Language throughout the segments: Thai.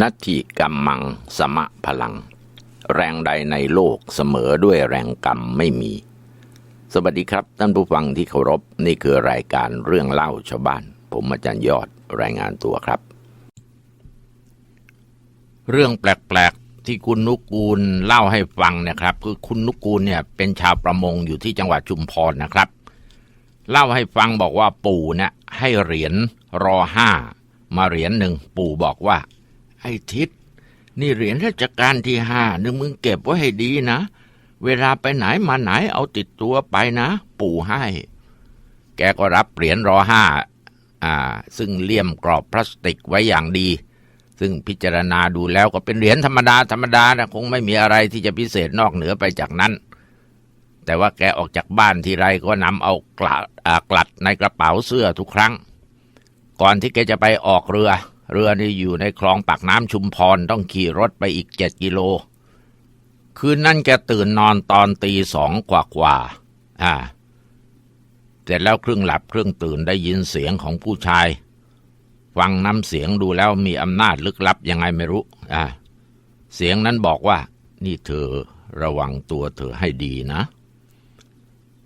นัตถิกรรมังสมะพลัง แรงใดในโลกเสมอด้วยแรงกรรมไม่มี สวัสดีครับท่านผู้ฟังที่เคารพนี่คือรายการเรื่องเล่าชาวบ้าน ผมอาจารย์ยอดรายงานตัวครับ เรื่องแปลกๆที่คุณนุกูลเล่าให้ฟังนะครับ คือคุณนุกูลเนี่ยเป็นชาวประมงอยู่ที่จังหวัดชุมพรนะครับ เล่าให้ฟังบอกว่าปู่เนี่ยให้เหรียญรอห้ามาเหรียญหนึ่งปู่บอกว่า ไอ้ทิศนี่เหรียญราชการที่ห้านึงมึงเก็บไว้ให้ดีนะ เวลาไปไหนมาไหนเอาติดตัวไปนะ ปู่ให้ แกก็รับเหรียญรอห้าอ่า ซึ่งเลี่ยมกรอบพลาสติกไว้อย่างดี ซึ่งพิจารณาดูแล้วก็เป็นเหรียญธรรมดาธรรมดานะคงไม่มีอะไรที่จะพิเศษนอกเหนือไปจากนั้น แต่ว่าแกออกจากบ้านทีไรก็นำเอากลัดอ่ากลัดในกระเป๋าเสื้อทุกครั้ง ก่อนที่แกจะไปออกเรือ เรือนี่อยู่ในคลองปากน้ำชุมพรต้องขี่รถไปอีกเจ็ดกิโล คืนนั้นแกตื่นนอนตอนตีสองกว่ากว่าอ่า เสร็จแล้วครึ่งหลับครึ่งตื่นได้ยินเสียงของผู้ชาย ฟังน้ำเสียงดูแล้วมีอำนาจลึกลับยังไงไม่รู้อ่าเสียงนั้นบอกว่า นี่เธอระวังตัวเธอให้ดีนะ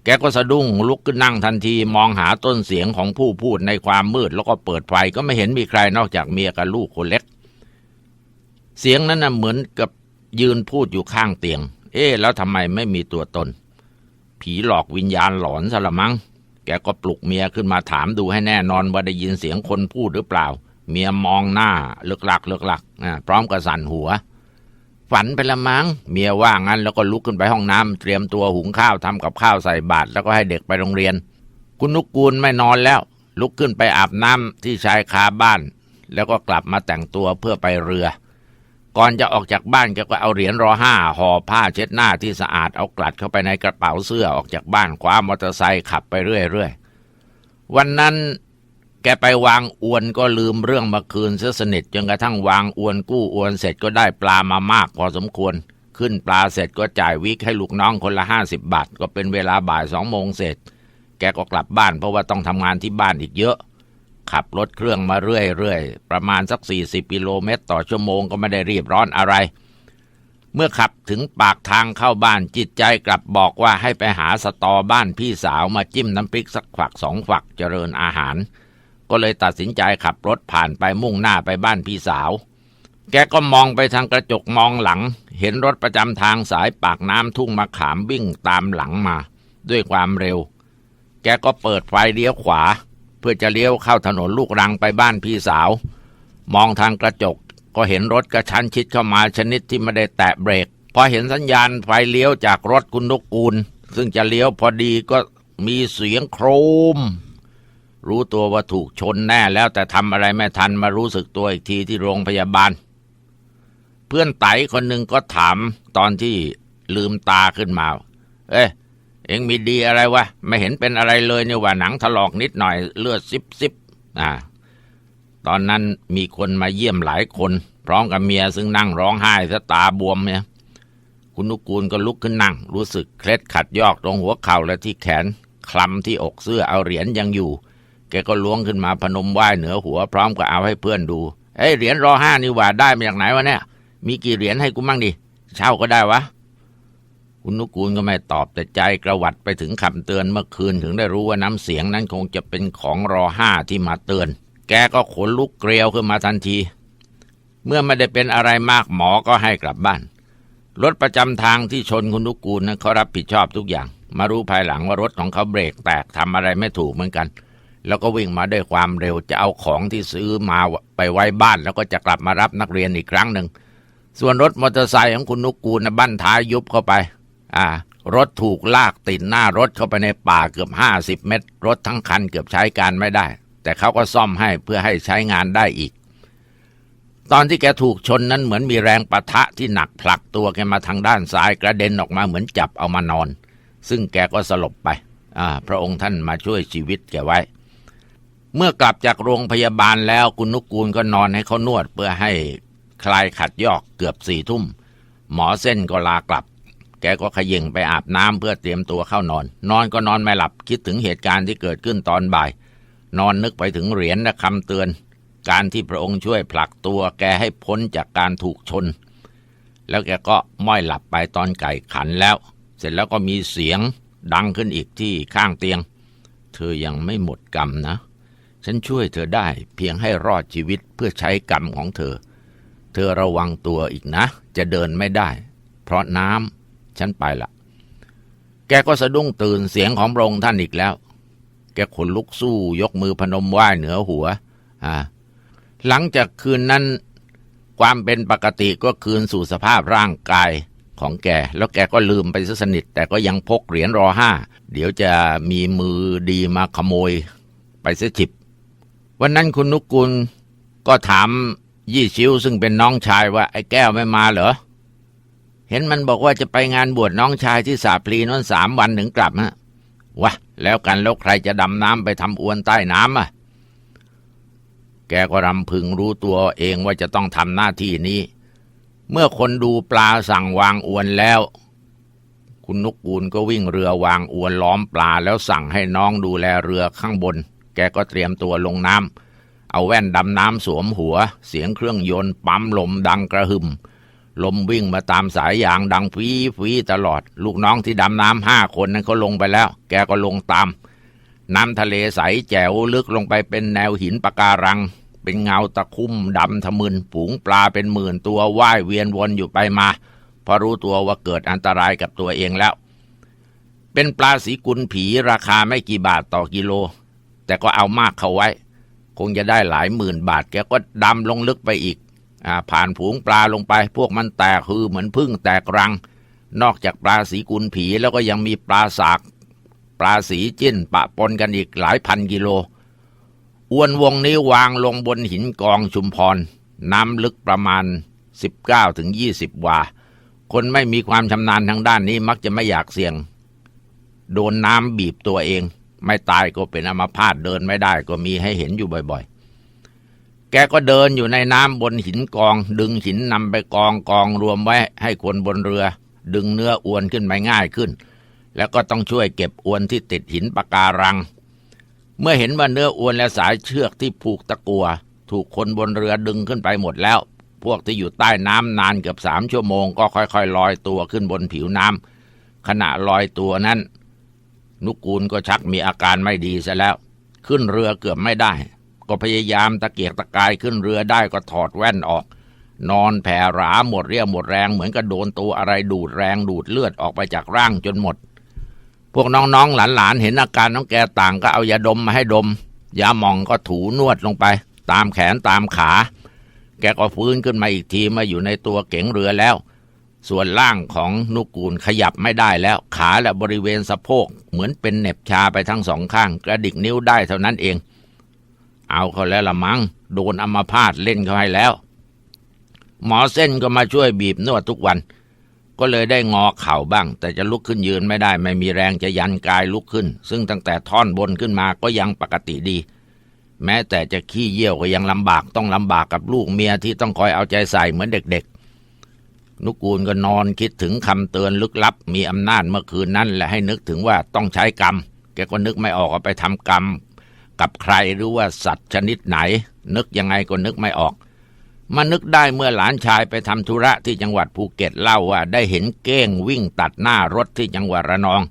แกก็สะดุ้งลุกขึ้นนั่งทันทีมองหาต้นเสียงของผู้พูดในความมืดแล้วก็เปิดไฟก็ไม่เห็นมีใครนอกจากเมียกับลูกคนเล็ก เสียงนั้นน่ะเหมือนกับยืนพูดอยู่ข้างเตียง เอ๊แล้วทำไมไม่มีตัวตน ผีหลอกวิญญาณหลอนซะละมั้ง แกก็ปลุกเมียขึ้นมาถามดูให้แน่นอนว่าได้ยินเสียงคนพูดหรือเปล่า เมียมองหน้าเลือกหลักเลือกหลักพร้อมกับสั่นหัว ฝันไปละมั้งเมียว่างั้นแล้วก็ลุกขึ้นไปห้องน้ำเตรียมตัวหุงข้าวทำกับข้าวใส่บาตรแล้วก็ให้เด็กไปโรงเรียน คุณนุกกูลไม่นอนแล้ว ลุกขึ้นไปอาบน้ำที่ชายคาบ้าน แล้วก็กลับมาแต่งตัวเพื่อไปเรือ ก่อนจะออกจากบ้านแกก็เอาเหรียญรอห้าห่อผ้าเช็ดหน้าที่สะอาดเอากลัดเข้าไปในกระเป๋าเสื้อออกจากบ้านคว้ามอเตอร์ไซค์ขับไปเรื่อยๆวันนั้น แกไปวางอวนก็ลืมเรื่องมื่อคืนเสียสนิทจนกระทั่งวางอวนกู้อวนเสร็จก็ได้ปลามามากพอสมควร ขึ้นปลาเสร็จก็จ่ายวิกให้ลูกน้องคนละห้าสิบบาท ก็เป็นเวลาบ่ายสองโมงเสร็จ แกก็กลับบ้านเพราะว่าต้องทำงานที่บ้านอีกเยอะ ขับรถเครื่องมาเรื่อยๆ ประมาณสัก40กิโลเมตรต่อชั่วโมงก็ไม่ได้รีบร้อนอะไร เมื่อขับถึงปากทางเข้าบ้านจิตใจกลับบอกว่าให้ไปหาสตอบ้านพี่สาวมาจิ้มน้ำพริกสักฝักสองฝักเจริญอาหาร ก็เลยตัดสินใจขับรถผ่านไปมุ่งหน้าไปบ้านพี่สาว แกก็มองไปทางกระจกมองหลัง เห็นรถประจำทางสายปากน้ำทุ่งมะขามวิ่งตามหลังมา ด้วยความเร็ว แกก็เปิดไฟเลี้ยวขวา เพื่อจะเลี้ยวเข้าถนนลูกรังไปบ้านพี่สาว มองทางกระจกก็เห็นรถกระชั้นชิดเข้ามาชนิดที่ไม่ได้แตะเบรก พอเห็นสัญญาณไฟเลี้ยวจากรถคุณนกกูล ซึ่งจะเลี้ยวพอดีก็มีเสียงโครม รู้ตัวว่าถูกชนแน่แล้วแต่ทำอะไรไม่ทันมารู้สึกตัวอีกทีที่โรงพยาบาล เพื่อนไตคนหนึ่งก็ถามตอนที่ลืมตาขึ้นมา เอ้ยเอ็งมีดีอะไรวะ ไม่เห็นเป็นอะไรเลยเนี่ยว่าหนังถลอกนิดหน่อยเลือดซิบซิบอ่า ตอนนั้นมีคนมาเยี่ยมหลายคน พร้อมกับเมียซึ่งนั่งร้องไห้ซะตาบวมเนี่ยคุณนุกูลก็ลุกขึ้นนั่ง รู้สึกเคล็ดขัดยอกตรงหัวเข่าและที่แขนคลำที่อกเสื้อเอาเหรียญยังอยู่ กก็ล้วงขึ้นมาพนมไหว้เหนือหัวพร้อมกับเอาให้เพื่อนดู เอ้ยเหรียญรอห้านี่หว่าได้มาจากไหนวะเนี่ย มีกี่เหรียญให้กูมั่งดิ เช่าก็ได้วะ คุณนุกูลก็ไม่ตอบแต่ใจกระวัดไปถึงคำเตือนเมื่อคืนถึงได้รู้ว่าน้ำเสียงนั้นคงจะเป็นของรอห้าที่มาเตือน แกก็ขนลุกเกลียวขึ้นมาทันที เมื่อไม่ได้เป็นอะไรมากหมอก็ให้กลับบ้าน รถประจำทางที่ชนคุณนุกูลนั้นเขารับผิดชอบทุกอย่าง มารู้ภายหลังว่ารถของเขาเบรกแตกทำอะไรไม่ถูกเหมือนกัน แล้วก็วิ่งมาด้วยความเร็วจะเอาของที่ซื้อมาไปไว้บ้าน แล้วก็จะกลับมารับนักเรียนอีกครั้งหนึ่ง ส่วนรถมอเตอร์ไซค์ของคุณนุกูลนะบั้นท้ายยุบเข้าไป อ่า รถถูกลากติดหน้ารถเข้าไปในป่าเกือบห้าสิบเมตร รถทั้งคันเกือบใช้การไม่ได้ แต่เขาก็ซ่อมให้เพื่อให้ใช้งานได้อีก ตอนที่แกถูกชนนั้นเหมือนมีแรงปะทะที่หนักผลักตัวแกมาทางด้านซ้ายกระเด็นออกมาเหมือนจับเอามานอน ซึ่งแกก็สลบไป อ่า พระองค์ท่านมาช่วยชีวิตแกไว้ เมื่อกลับจากโรงพยาบาลแล้วคุณนุกูลก็นอนให้เขานวดเพื่อให้คลายขัดยอกเกือบสี่ทุ่ม หมอเส้นก็ลากลับ แกก็ขย่งไปอาบน้ำเพื่อเตรียมตัวเข้านอน นอนก็นอนไม่หลับคิดถึงเหตุการณ์ที่เกิดขึ้นตอนบ่าย นอนนึกไปถึงเหรียญและคำเตือน การที่พระองค์ช่วยผลักตัวแกให้พ้นจากการถูกชน แล้วแกก็ม้อยหลับไปตอนไก่ขันแล้ว เสร็จแล้วก็มีเสียงดังขึ้นอีกที่ข้างเตียง เธอยังไม่หมดกรรมนะ ฉันช่วยเธอได้เพียงให้รอดชีวิตเพื่อใช้กรรมของเธอ เธอระวังตัวอีกนะ จะเดินไม่ได้ เพราะน้ำฉันไปละแกก็สะดุ้งตื่นเสียงของพระองค์ท่านอีกแล้ว แกขนลุกสู้ยกมือพนมไหว้เหนือหัว อ่า หลังจากคืนนั้น ความเป็นปกติก็คืนสู่สภาพร่างกายของแก แล้วแกก็ลืมไปซะสนิท แต่ก็ยังพกเหรียญรอห้า เดี๋ยวจะมีมือดีมาขโมย ไปเสียฉิบ วันนั้นคุณนุกกุลก็ถามยี่ชิวซึ่งเป็นน้องชายว่า ไอ้แก้วไม่มาเหรอ เห็นมันบอกว่าจะไปงานบวชน้องชายที่สาพลีนั่นสามวันถึงกลับฮะวะแล้วกันแล้วใครจะดำน้ำไปทำอวนใต้น้ำอะ แกก็รำพึงรู้ตัวเองว่าจะต้องทำหน้าที่นี้ เมื่อคนดูปลาสั่งวางอวนแล้ว คุณนุกกูลก็วิ่งเรือวางอวนล้อมปลาแล้วสั่งให้น้องดูแลเรือข้างบน แกก็เตรียมตัวลงน้ำเอาแว่นดำน้ำสวมหัว เสียงเครื่องยนต์ปั๊มลมดังกระหึ่มลมวิ่งมาตามสายยางดังฟีฟีตลอด ลูกน้องที่ดำน้ำห้าคนนั้นเขาลงไปแล้ว แกก็ลงตาม น้ำทะเลใสแจ๋วลึกลงไปเป็นแนวหินปะการัง เป็นเงาตะคุ่มดำทะมึนฝูงปลาเป็นหมื่นตัวว่ายเวียนวนอยู่ไปมาเพราะรู้ตัวว่าเกิดอันตรายกับตัวเองแล้ว เป็นปลาสีกุลผีราคาไม่กี่บาทต่อกิโล แต่ก็เอามากเข้าไว้ คงจะได้หลายหมื่นบาท แกก็ดำลงลึกไปอีกอผ่านฝูงปลาลงไป พวกมันแตกคือเหมือนพึ่งแตกรัง นอกจากปลาสีกุลผีแล้วก็ยังมีปลาสากปลาสีจิ้นปะปนกันอีกหลายพันกิโลอวนวงนี้วางลงบนหินกองชุมพร น้ำลึกประมาณ 19ถึงวา คนไม่มีความชำนาญทางด้านนี้มักจะไม่อยากเสี่ยง โดนน้ำบีบตัวเอง ไม่ตายก็เป็นอัมพาตเดินไม่ได้ก็มีให้เห็นอยู่บ่อยๆ แกก็เดินอยู่ในน้ำบนหินกอง ดึงหินนำไปกองกองรวมไว้ให้คนบนเรือ ดึงเนื้ออวนขึ้นไปง่ายขึ้น แล้วก็ต้องช่วยเก็บอวนที่ติดหินปะการัง เมื่อเห็นว่าเนื้ออวนและสายเชือกที่ผูกตะกัว ถูกคนบนเรือดึงขึ้นไปหมดแล้ว พวกที่อยู่ใต้น้ำนานเกือบสามชั่วโมงก็ค่อยๆลอยตัวขึ้นบนผิวน้ำขณะลอยตัวนั้น นุกูลก็ชักมีอาการไม่ดีซะแล้ว ขึ้นเรือเกือบไม่ได้ ก็พยายามตะเกียกตะกายขึ้นเรือได้ก็ถอดแว่นออก นอนแผ่หราหมดเรี่ยวหมดแรงเหมือนกับโดนตัวอะไรดูดแรงดูดเลือดออกไปจากร่างจนหมด พวกน้องๆหลานๆเห็นอาการน้องแกต่างก็เอายาดมมาให้ดมยาหมองก็ถูนวดลงไป ตามแขนตามขา แกก็ฟื้นขึ้นมาอีกทีมาอยู่ในตัวเก๋งเรือแล้ว ส่วนล่างของนุกูลขยับไม่ได้แล้ว ขาและบริเวณสะโพก เหมือนเป็นเหน็บชาไปทั้งสองข้าง กระดิกนิ้วได้เท่านั้นเอง เอาเขาแล้วละมั้งโดนอัมาพาตเล่นเขาให้แล้ว หมอเส้นก็มาช่วยบีบนวดทุกวัน ก็เลยได้งอเข่าบ้าง แต่จะลุกขึ้นยืนไม่ได้ ไม่มีแรงจะยันกายลุกขึ้น ซึ่งตั้งแต่ท่อนบนขึ้นมาก็ยังปกติดี แม้แต่จะขี้เยี่ยวก็ยังลำบากต้องลำบากกับลูกเมียที่ต้องคอยเอาใจใส่เหมือนเด็ก นุกูลก็นอนคิดถึงคำเตือนลึกลับ มีอำนาจเมื่อคืนนั้นและให้นึกถึงว่าต้องใช้กรรม แกก็นึกไม่ออกว่าไปทำกรรม กับใครหรือว่าสัตว์ชนิดไหน นึกยังไงก็นึกไม่ออกมานึกได้เมื่อหลานชายไปทำธุระที่จังหวัดภูเก็ตเล่าว่าได้เห็นเก้งวิ่งตัดหน้ารถที่จังหวัดระนอง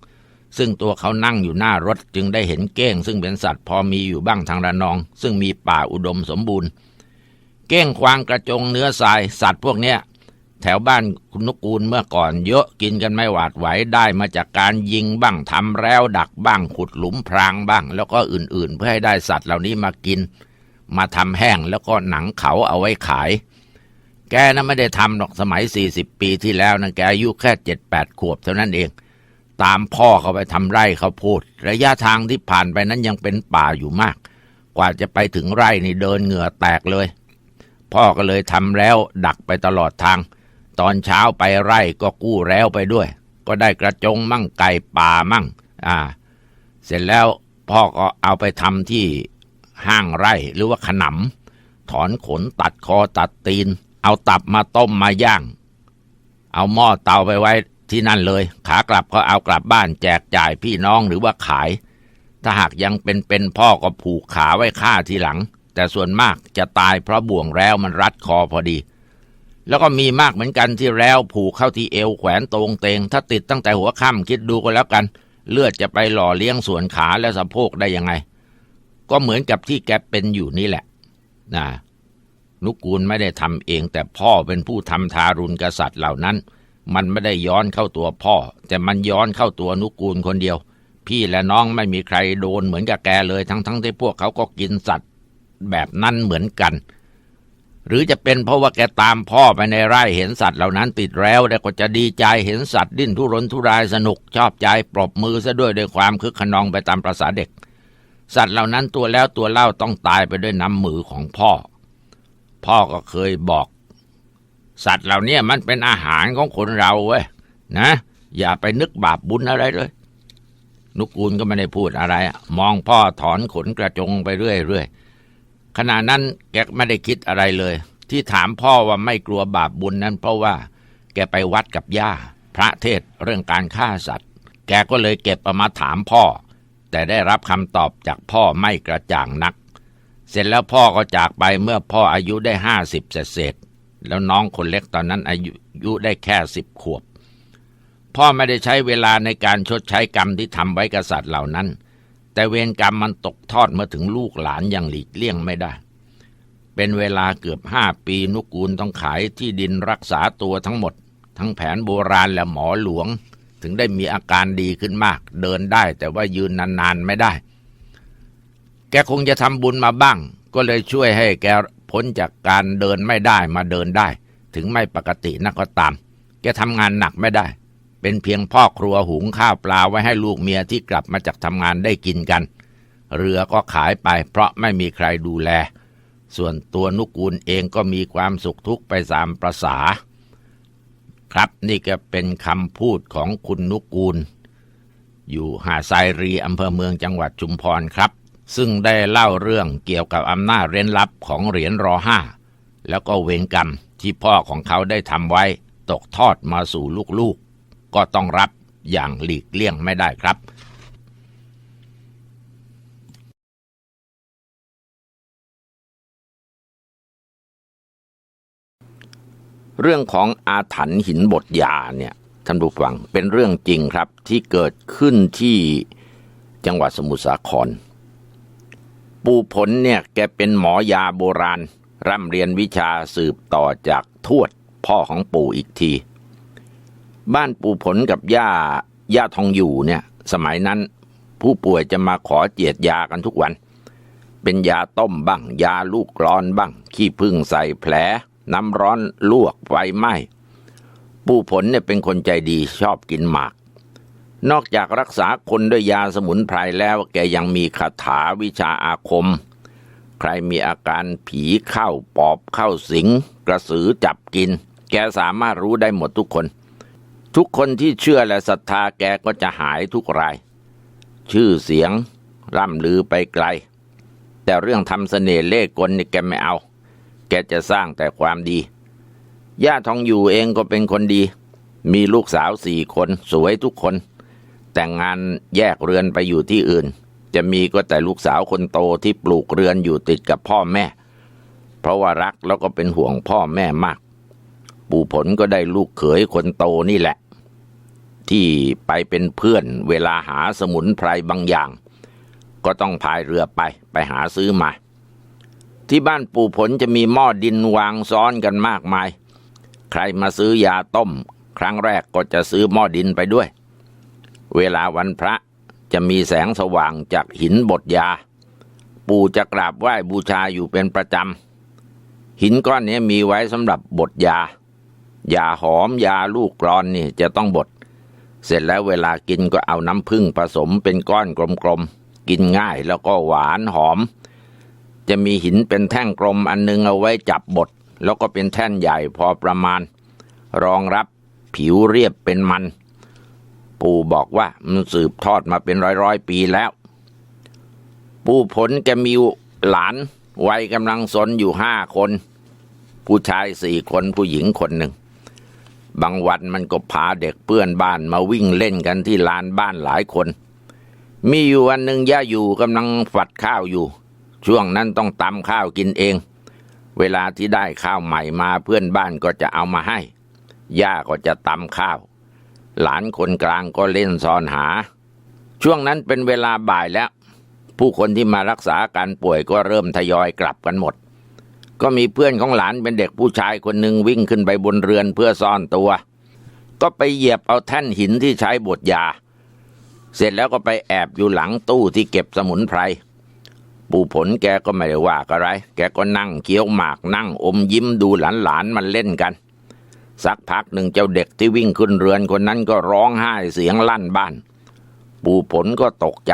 ซึ่งตัวเขานั่งอยู่หน้ารถจึงได้เห็นเก้ง ซึ่งเป็นสัตว์พอมีอยู่บ้างทางระนอง ซึ่งมีป่าอุดมสมบูรณ์ เก้งควางกระจงเนื้อทรายสัตว์พวกเนี้ย แถวบ้านคุณนกกูลเมื่อก่อนเยอะกินกันไม่หวาดไหวได้มาจากการยิงบ้างทำแล้วดักบ้างขุดหลุมพรางบ้าง แล้วก็อื่นๆ เพื่อให้ได้สัตว์เหล่านี้มากิน มาทำแห้งแล้วก็หนังเขาเอาไว้ขาย แกน่ะไม่ได้ทำหรอกสมัย 40 ปีที่แล้วนะแกอายุแค่7-8ขวบเท่านั้นเอง ตามพ่อเขาไปทำไร่เขาวโพดระยะทางที่ผ่านไปนั้นยังเป็นป่าอยู่มาก กว่าจะไปถึงไร่นี่เดินเหงื่อแตกเลย พ่อก็เลยทำแล้วดักไปตลอดทาง ตอนเช้าไปไร่ก็กู้แล้วไปด้วย ก็ได้กระจงมั่งไก่ป่ามั่ง อ่า เสร็จแล้วพ่อก็เอาไปทำที่ห้างไร่หรือว่าขนำถอนขนตัดคอตัดตีน เอาตับมาต้มมาย่าง เอาหม้อเตาไปไว้ที่นั่นเลย ขากลับก็เอากลับบ้านแจกจ่ายพี่น้องหรือว่าขาย ถ้าหากยังเป็นเป็นพ่อก็ผูกขาไว้ฆ่าทีหลัง แต่ส่วนมากจะตายเพราะบ่วงแล้วมันรัดคอพอดี แล้วก็มีมากเหมือนกันที่แล้วผูกเข้าที่เอวแขวนตรงเตง ถ้าติดตั้งแต่หัวค่ำคิดดูก็แล้วกัน เลือดจะไปหล่อเลี้ยงส่วนขาและสะโพกได้ยังไง ก็เหมือนกับที่แกเป็นอยู่นี่แหละนะนุกูลไม่ได้ทำเอง แต่พ่อเป็นผู้ทำทารุณกษัตริย์เหล่านั้น มันไม่ได้ย้อนเข้าตัวพ่อ แต่มันย้อนเข้าตัวนุกูลคนเดียว พี่และน้องไม่มีใครโดนเหมือนกับแกเลย ทั้งๆทที่พวกเขาก็กินสัตว์ แบบนั้นเหมือนกัน หรือจะเป็นเพราะว่าแกตามพ่อไปในไร่เห็นสัตว์เหล่านั้นติดแล้วแล้วก็จะดีใจเห็นสัตว์ดิ้นทุรนทุรายสนุกชอบใจปรบมือซะด้วยด้วยความคึกขนองไปตามประษาเด็ก สัตว์เหล่านั้นตัวแล้วตัวเล่าต้องตายไปด้วยน้ำมือของพ่อ พ่อก็เคยบอก สัตว์เหล่านี้มันเป็นอาหารของคนเราเว้ยนะ อย่าไปนึกบาปบุญอะไรเลย นุกูลก็ไม่ได้พูดอะไร มองพ่อถอนขนกระจงไปเรื่อยๆ ขณะนั้นแกไม่ได้คิดอะไรเลย ที่ถามพ่อว่าไม่กลัวบาปบุญนั้น เพราะว่า แกไปวัดกับย่า พระเทศเรื่องการฆ่าสัตว์ แกก็เลยเก็บเอามาถามพ่อ แต่ได้รับคำตอบจากพ่อไม่กระจ่างนัก เสร็จแล้วพ่อก็จากไปเมื่อพ่ออายุได้ห้าสิบเศษแล้วน้องคนเล็กตอนนั้นอายุได้แค่สิบขวบ พ่อไม่ได้ใช้เวลาในการชดใช้กรรมที่ทำไว้กับสัตว์เหล่านั้น แต่เวรกรรมมันตกทอดมาถึงลูกหลานอย่างหลีกเลี่ยงไม่ได้ เป็นเวลาเกือบห้าปีนุกูลต้องขายที่ดินรักษาตัวทั้งหมด ทั้งแผนโบราณและหมอหลวง ถึงได้มีอาการดีขึ้นมาก เดินได้แต่ว่ายืนนานๆไม่ได้ แกคงจะทำบุญมาบ้าง ก็เลยช่วยให้แกพ้นจากการเดินไม่ได้มาเดินได้ ถึงไม่ปกตินักก็ตาม แกทำงานหนักไม่ได้ เป็นเพียงพ่อครัวหุงข้าวปลาไว้ให้ลูกเมียที่กลับมาจากทำงานได้กินกัน เรือก็ขายไปเพราะไม่มีใครดูแล ส่วนตัวนุกูลเองก็มีความสุขทุกข์ไปตามประษา ครับนี่ก็เป็นคำพูดของคุณนุกูล อยู่หาดทรายรีอำเภอเมืองจังหวัดชุมพรครับ ซึ่งได้เล่าเรื่องเกี่ยวกับอำนาจเร้นลับของเหรียญรอห้าแล้วก็เวรกรรมที่พ่อของเขาได้ทำไว้ตกทอดมาสู่ลูกๆ ก็ต้องรับอย่างหลีกเลี่ยงไม่ได้ครับเรื่องของอาถรรพ์หินบทยาเนี่ยท่านผู้ฟังเป็นเรื่องจริงครับที่เกิดขึ้นที่จังหวัดสมุทรสาคร ปู่ผลเนี่ยแกเป็นหมอยาโบราณ ร่ำเรียนวิชาสืบต่อจากทวดพ่อของปู่อีกที บ้านปู่ผลกับย่าย่าทองอยู่เนี่ย สมัยนั้น ผู้ป่วยจะมาขอเจียดยากันทุกวัน เป็นยาต้มบ้าง ยาลูกกรอนบ้าง ขี้พึ่งใส่แผล น้ำร้อนลวกไฟไหม้ปู่ผลเนี่ยเป็นคนใจดีชอบกินหมาก นอกจากรักษาคนด้วยยาสมุนไพรแล้วแกยังมีคาถาวิชาอาคม ใครมีอาการผีเข้าปอบเข้าสิง กระสือจับกิน แกสามารถรู้ได้หมดทุกคน ทุกคนที่เชื่อและศรัทธาแกก็จะหายทุกราย ชื่อเสียงร่ำลือไปไกล แต่เรื่องทำเสน่ห์เล่กลนี่แกไม่เอา แกจะสร้างแต่ความดี ย่าทองอยู่เองก็เป็นคนดี มีลูกสาวสี่คนสวยทุกคน แต่งงานแยกเรือนไปอยู่ที่อื่น จะมีก็แต่ลูกสาวคนโตที่ปลูกเรือนอยู่ติดกับพ่อแม่ เพราะว่ารักแล้วก็เป็นห่วงพ่อแม่มาก ปู่ผลก็ได้ลูกเขยคนโตนี่แหละ ที่ไปเป็นเพื่อนเวลาหาสมุนไพรบางอย่าง ก็ต้องพายเรือไปไปหาซื้อมา ที่บ้านปู่ผลจะมีหม้อดินวางซ้อนกันมากมาย ใครมาซื้อยาต้ม ครั้งแรกก็จะซื้อหม้อดินไปด้วย เวลาวันพระจะมีแสงสว่างจากหินบทยา ปู่จะกราบไหว้บูชาอยู่เป็นประจำ หินก้อนนี้มีไว้สำหรับบทยา ยาหอมยาลูกกรอนนี่จะต้องบด เสร็จแล้วเวลากินก็เอาน้ำผึ้งผสมเป็นก้อนกลมๆ กินง่ายแล้วก็หวานหอม จะมีหินเป็นแท่งกลมอันนึงเอาไว้จับบด แล้วก็เป็นแท่นใหญ่พอประมาณ รองรับผิวเรียบเป็นมัน ปู่บอกว่ามันสืบทอดมาเป็นร้อยร้อยๆปีแล้ว ปู่ผลแกมีหลานวัยกำลังสนอยู่ห้าคน ผู้ชายสี่คนผู้หญิงคนหนึ่ง บางวันมันก็พาเด็กเพื่อนบ้านมาวิ่งเล่นกันที่ลานบ้านหลายคน มีอยู่วันหนึ่งย่าอยู่กำลังฝัดข้าวอยู่ ช่วงนั้นต้องตำข้าวกินเอง เวลาที่ได้ข้าวใหม่มาเพื่อนบ้านก็จะเอามาให้ ย่าก็จะตำข้าว หลานคนกลางก็เล่นซ่อนหา ช่วงนั้นเป็นเวลาบ่ายแล้ว ผู้คนที่มารักษาอาการป่วยก็เริ่มทยอยกลับกันหมด ก็มีเพื่อนของหลานเป็นเด็กผู้ชายคนหนึ่งวิ่งขึ้นไปบนเรือนเพื่อซ่อนตัว ก็ไปเหยียบเอาแท่นหินที่ใช้บดยา เสร็จแล้วก็ไปแอบอยู่หลังตู้ที่เก็บสมุนไพรปู่ผลแกก็ไม่ได้ว่าอะไร แกก็นั่งเคี้ยวหมากนั่งอมยิ้มดูหลานๆมันเล่นกัน สักพักหนึ่งเจ้าเด็กที่วิ่งขึ้นเรือนคนนั้นก็ร้องไห้เสียงลั่นบ้าน ปู่ผลก็ตกใจ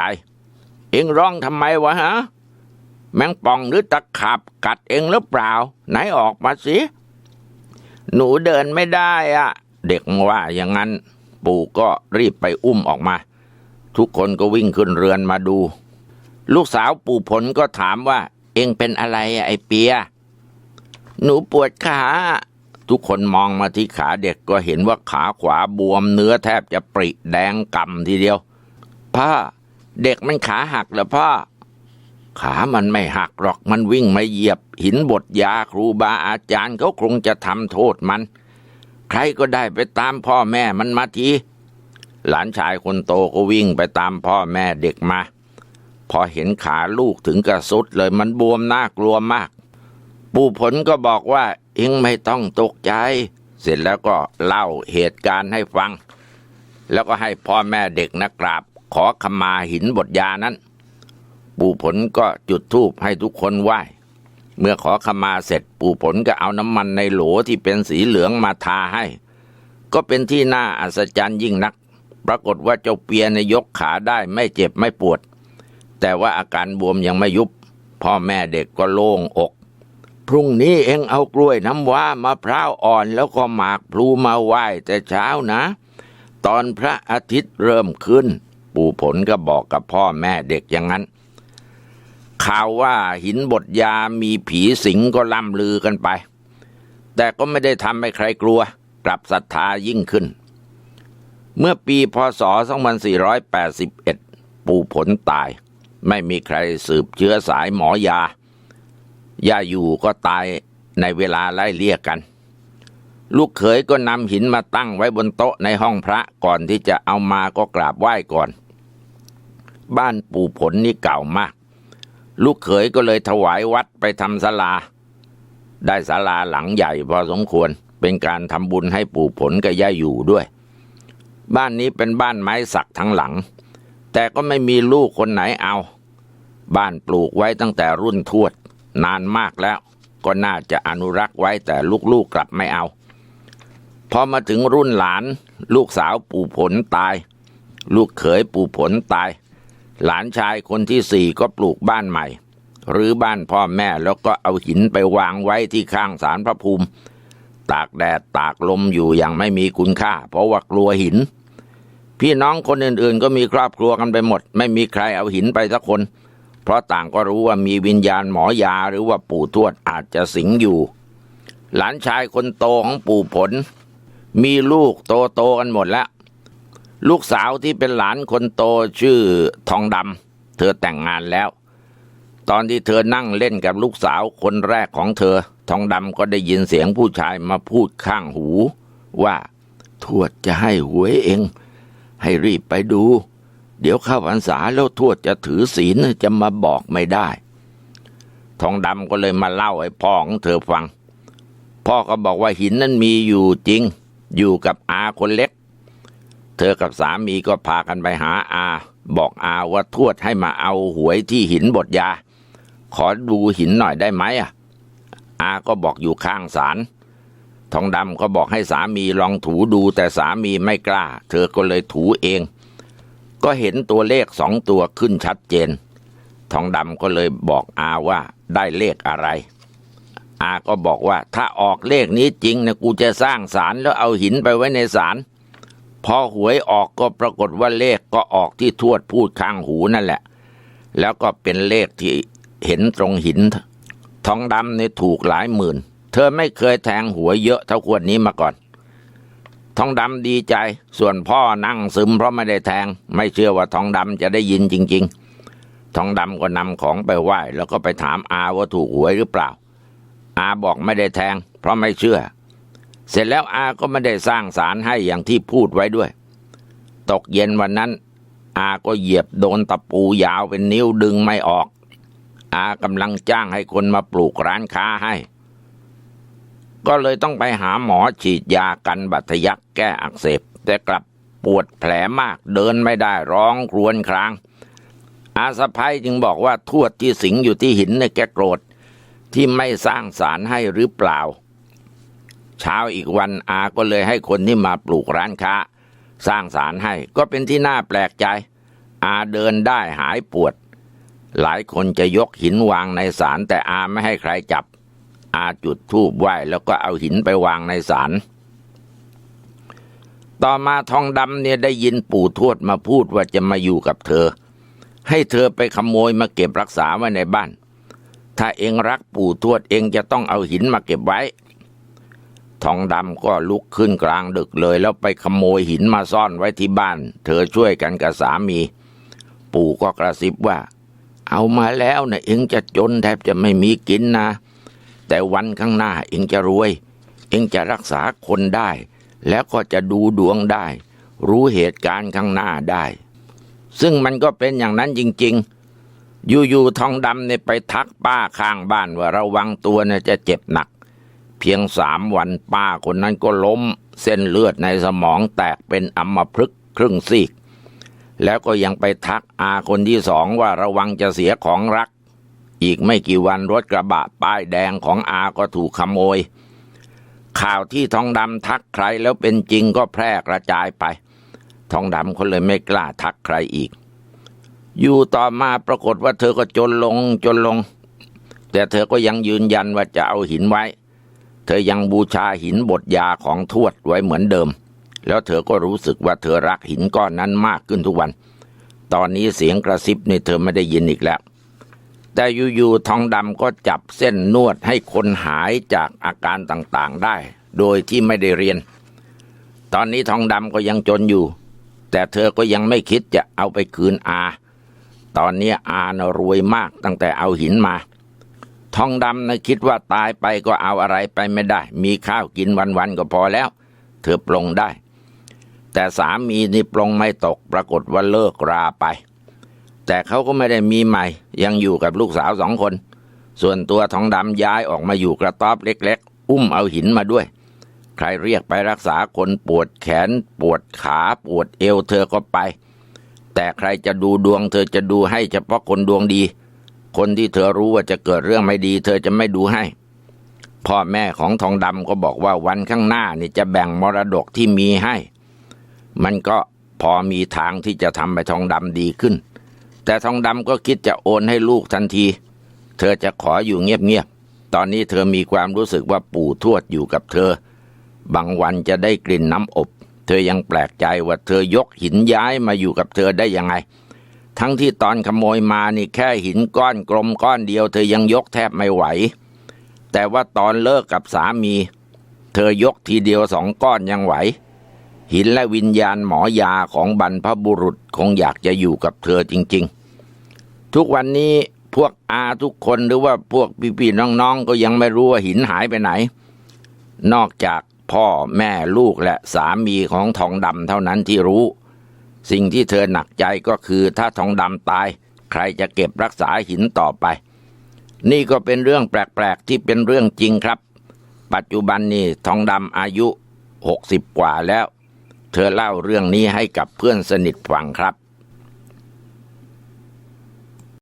เอ็งร้องทำไมวะฮะ แมงป่องหรือตะขาบกัดเองหรือเปล่า ไหนออกมาสิ หนูเดินไม่ได้อะเด็กว่าอย่างนั้น ปู่ก็รีบไปอุ้มออกมา ทุกคนก็วิ่งขึ้นเรือนมาดู ลูกสาวปู่ผลก็ถามว่า เองเป็นอะไรอะไอเปีย หนูปวดขาทุกคนมองมาที่ขาเด็กก็เห็นว่าขาขวาบวมเนื้อแทบจะปริแดงกำทีเดียว พ่อ เด็กมันขาหักเหรอพ่อ ขามันไม่หักหรอกมันวิ่งมาเหยียบ หินบดยาครูบาอาจารย์เขาคงจะทำโทษมัน ใครก็ได้ไปตามพ่อแม่มันมาที หลานชายคนโตก็วิ่งไปตามพ่อแม่เด็กมา พอเห็นขาลูกถึงกระสุดเลยมันบวมน่ากลัวมาก ปู่ผลก็บอกว่าเองไม่ต้องตกใจ เสร็จแล้วก็เล่าเหตุการณ์ให้ฟัง แล้วก็ให้พ่อแม่เด็กนะกราบ ขอขมาหินบทยานั้น ปู่ผลก็จุดธูปให้ทุกคนไหว้ เมื่อขอขมาเสร็จปู่ผลก็เอาน้ำมันในโหลที่เป็นสีเหลืองมาทาให้ ก็เป็นที่น่าอัศจรรย์ยิ่งนัก ปรากฏว่าเจ้าเปียในยกขาได้ไม่เจ็บไม่ปวด แต่ว่าอาการบวมยังไม่ยุบ พ่อแม่เด็กก็โล่งอก พรุ่งนี้เองเอากล้วยน้ำว้ามะพร้าวอ่อนแล้วก็หมากพลูมาไหว้แต่เช้านะ ตอนพระอาทิตย์เริ่มขึ้น ปู่ผลก็บอกกับพ่อแม่เด็กอย่างนั้น ข่าวว่าหินบดยามีผีสิงก็ล่ำลือกันไป แต่ก็ไม่ได้ทำให้ใครกลัว กลับศรัทธายิ่งขึ้น เมื่อปีพศ 2481 ปู่ผลตาย ไม่มีใครสืบเชื้อสายหมอยา ย่าอยู่ก็ตายในเวลาไล่เลี่ยกัน ลูกเขยก็นำหินมาตั้งไว้บนโต๊ะในห้องพระก่อนที่จะเอามาก็กราบไหว้ก่อน บ้านปู่ผลนี่เก่ามาก ลูกเขยก็เลยถวายวัดไปทำศาลา ได้ศาลาหลังใหญ่พอสมควรเป็นการทำบุญให้ปู่ผลกับย่าอยู่ด้วย บ้านนี้เป็นบ้านไม้สักทั้งหลัง แต่ก็ไม่มีลูกคนไหนเอา บ้านปลูกไว้ตั้งแต่รุ่นทวด นานมากแล้ว ก็น่าจะอนุรักษ์ไว้แต่ลูกๆกลับไม่เอา พอมาถึงรุ่นหลาน ลูกสาวปู่ผลตาย ลูกเขยปู่ผลตาย หลานชายคนที่สี่ก็ปลูกบ้านใหม่ หรือบ้านพ่อแม่แล้วก็เอาหินไปวางไว้ที่ข้างศาลพระภูมิ ตากแดดตากลมอยู่อย่างไม่มีคุณค่า เพราะว่ากลัวหิน พี่น้องคนอื่นๆ ก็มีครอบครัวกันไปหมด ไม่มีใครเอาหินไปสักคน เพราะต่างก็รู้ว่ามีวิญญาณหมอยาหรือว่าปู่ทวดอาจจะสิงอยู่ หลานชายคนโตของปู่ผล มีลูกโตโตๆกันหมดแล้ว ลูกสาวที่เป็นหลานคนโตชื่อทองดำเธอแต่งงานแล้ว ตอนที่เธอนั่งเล่นกับลูกสาวคนแรกของเธอ ทองดำก็ได้ยินเสียงผู้ชายมาพูดข้างหู ว่าทวดจะให้หวยเอง ให้รีบไปดู เดี๋ยวเข้าพรรษาแล้วทวดจะถือศีลจะมาบอกไม่ได้ ทองดำก็เลยมาเล่าให้พ่อของเธอฟัง พ่อก็บอกว่าหินนั้นมีอยู่จริง อยู่กับอาคนเล็ก เธอกับสามีก็พากันไปหาอา บอกอาว่าทวดให้มาเอาหวยที่หินบดยา ขอดูหินหน่อยได้ไหมอะ อาก็บอกอยู่ข้างศาลทองดำก็บอกให้สามีลองถูดูแต่สามีไม่กล้า เธอก็เลยถูเอง ก็เห็นตัวเลขสองตัวขึ้นชัดเจน ทองดำก็เลยบอกอาว่าได้เลขอะไร อาก็บอกว่าถ้าออกเลขนี้จริงนะกูจะสร้างศาลแล้วเอาหินไปไว้ในศาล พอหวยออกก็ปรากฏว่าเลขก็ออกที่ทวดพูดข้างหูนั่นแหละ แล้วก็เป็นเลขที่เห็นตรงหิน ทองดำเนี่ถูกหลายหมื่น เธอไม่เคยแทงหวยเยอะเท่าขวดนี้มาก่อน ทองดำดีใจ ส่วนพ่อนั่งซึมเพราะไม่ได้แทง ไม่เชื่อว่าทองดำจะได้ยินจริง ๆ ทองดำก็นำของไปไหว้ แล้วก็ไปถามอาว่าถูกหวยหรือเปล่า อาบอกไม่ได้แทง เพราะไม่เชื่อ เสร็จแล้วอาก็ไม่ได้สร้างสารให้อย่างที่พูดไว้ด้วย ตกเย็นวันนั้น อาก็เหยียบโดนตะปูยาวเป็นนิ้วดึงไม่ออก อากำลังจ้างให้คนมาปลูกร้านค้าให้ ก็เลยต้องไปหาหมอฉีดยากันบัตยักแก้อักเสบ แต่กลับปวดแผลมากเดินไม่ได้ร้องครวญคราง อาสะพ้ยจึงบอกว่าทวดที่สิงอยู่ที่หินในยแกโกรธที่ไม่สร้างสารให้หรือเปล่า เช้าอีกวันอาก็เลยให้คนที่มาปลูกร้านค้า สร้างสารให้ก็เป็นที่น่าแปลกใจ อาเดินได้หายปวด หลายคนจะยกหินวางในศาลแต่อาไม่ให้ใครจับ อาจุดธูปไหว้แล้วก็เอาหินไปวางในศาลต่อมาทองดำเนี่ยได้ยินปู่ทวดมาพูดว่าจะมาอยู่กับเธอ ให้เธอไปขโมยมาเก็บรักษาไว้ในบ้าน ถ้าเองรักปู่ทวดเองจะต้องเอาหินมาเก็บไว้ ทองดำก็ลุกขึ้นกลางดึกเลย แล้วไปขโมยหินมาซ่อนไว้ที่บ้าน เธอช่วยกันกับสามี ปู่ก็กระซิบว่า เอามาแล้วนะเองจะจนแทบจะไม่มีกินนะ แต่วันข้างหน้าเองจะรวย เองจะรักษาคนได้ แล้วก็จะดูดวงได้ รู้เหตุการณ์ข้างหน้าได้ ซึ่งมันก็เป็นอย่างนั้นจริง ๆอยู่ๆทองดำเนี่ยไปทักป้าข้างบ้านว่าระวังตัวเนี่ยจะเจ็บหนัก เพียงสามวันป้าคนนั้นก็ล้ม เส้นเลือดในสมองแตกเป็นอัมพฤกษ์ครึ่งซีก แล้วก็ยังไปทักอาคนที่สองว่าระวังจะเสียของรัก อีกไม่กี่วันรถกระบะป้ายแดงของอาก็ถูกขโมย ข่าวที่ทองดำทักใครแล้วเป็นจริงก็แพร่กระจายไป ทองดำเขาเลยไม่กล้าทักใครอีก อยู่ต่อมาปรากฏว่าเธอก็จนลงจนลง แต่เธอก็ยังยืนยันว่าจะเอาหินไว้ เธอยังบูชาหินบทยาของทวดไว้เหมือนเดิม แล้วเธอก็รู้สึกว่าเธอรักหินก้อนนั้นมากขึ้นทุกวัน ตอนนี้เสียงกระซิบนี่เธอไม่ได้ยินอีกแล้ว แต่อยู่ๆทองดำก็จับเส้นนวดให้คนหายจากอาการต่างๆได้ โดยที่ไม่ได้เรียน ตอนนี้ทองดำก็ยังจนอยู่ แต่เธอก็ยังไม่คิดจะเอาไปคืนอา ตอนนี้อานะรวยมากตั้งแต่เอาหินมา ทองดำนะคิดว่าตายไปก็เอาอะไรไปไม่ได้ มีข้าวกินวันๆก็พอแล้ว เธอปลงได้ แต่สามีนี่ปลงไม่ตกปรากฏว่าเลิกราไป แต่เขาก็ไม่ได้มีใหม่ ยังอยู่กับลูกสาวสองคน ส่วนตัวทองดำย้ายออกมาอยู่กระต๊อบเล็ก ๆ อุ้มเอาหินมาด้วย ใครเรียกไปรักษาคนปวดแขน ปวดขาปวดเอวเธอก็ไป แต่ใครจะดูดวง เธอจะดูให้เฉพาะคนดวงดี คนที่เธอรู้ว่าจะเกิดเรื่องไม่ดี เธอจะไม่ดูให้ พ่อแม่ของทองดำก็บอกว่าวันข้างหน้านี่จะแบ่งมรดกที่มีให้ มันก็พอมีทางที่จะทำให้ทองดำดีขึ้น แต่ทองดำก็คิดจะโอนให้ลูกทันที เธอจะขออยู่เงียบๆ ตอนนี้เธอมีความรู้สึกว่าปู่ทวดอยู่กับเธอ บางวันจะได้กลิ่นน้ำอบ เธอยังแปลกใจว่าเธอยกหินย้ายมาอยู่กับเธอได้ยังไง ทั้งที่ตอนขโมยมานี่แค่หินก้อนกลมก้อนเดียว เธอยังยกแทบไม่ไหว แต่ว่าตอนเลิกกับสามี เธอยกทีเดียวสองก้อนยังไหว หินและวิญญาณหมอยาของบรรพบุรุษคงอยากจะอยู่กับเธอจริง ๆ ทุกวันนี้พวกอาทุกคนหรือว่าพวกพี่ๆน้องๆ ก็ยังไม่รู้ว่าหินหายไปไหน นอกจากพ่อแม่ลูกและสามีของทองดำเท่านั้นที่รู้ สิ่งที่เธอหนักใจก็คือถ้าทองดำตาย ใครจะเก็บรักษาหินต่อไป นี่ก็เป็นเรื่องแปลก ๆ ที่เป็นเรื่องจริงครับ ปัจจุบันนี้ทองดำอายุหกสิบกว่าแล้ว เธอเล่าเรื่องนี้ให้กับเพื่อนสนิทฟังครับ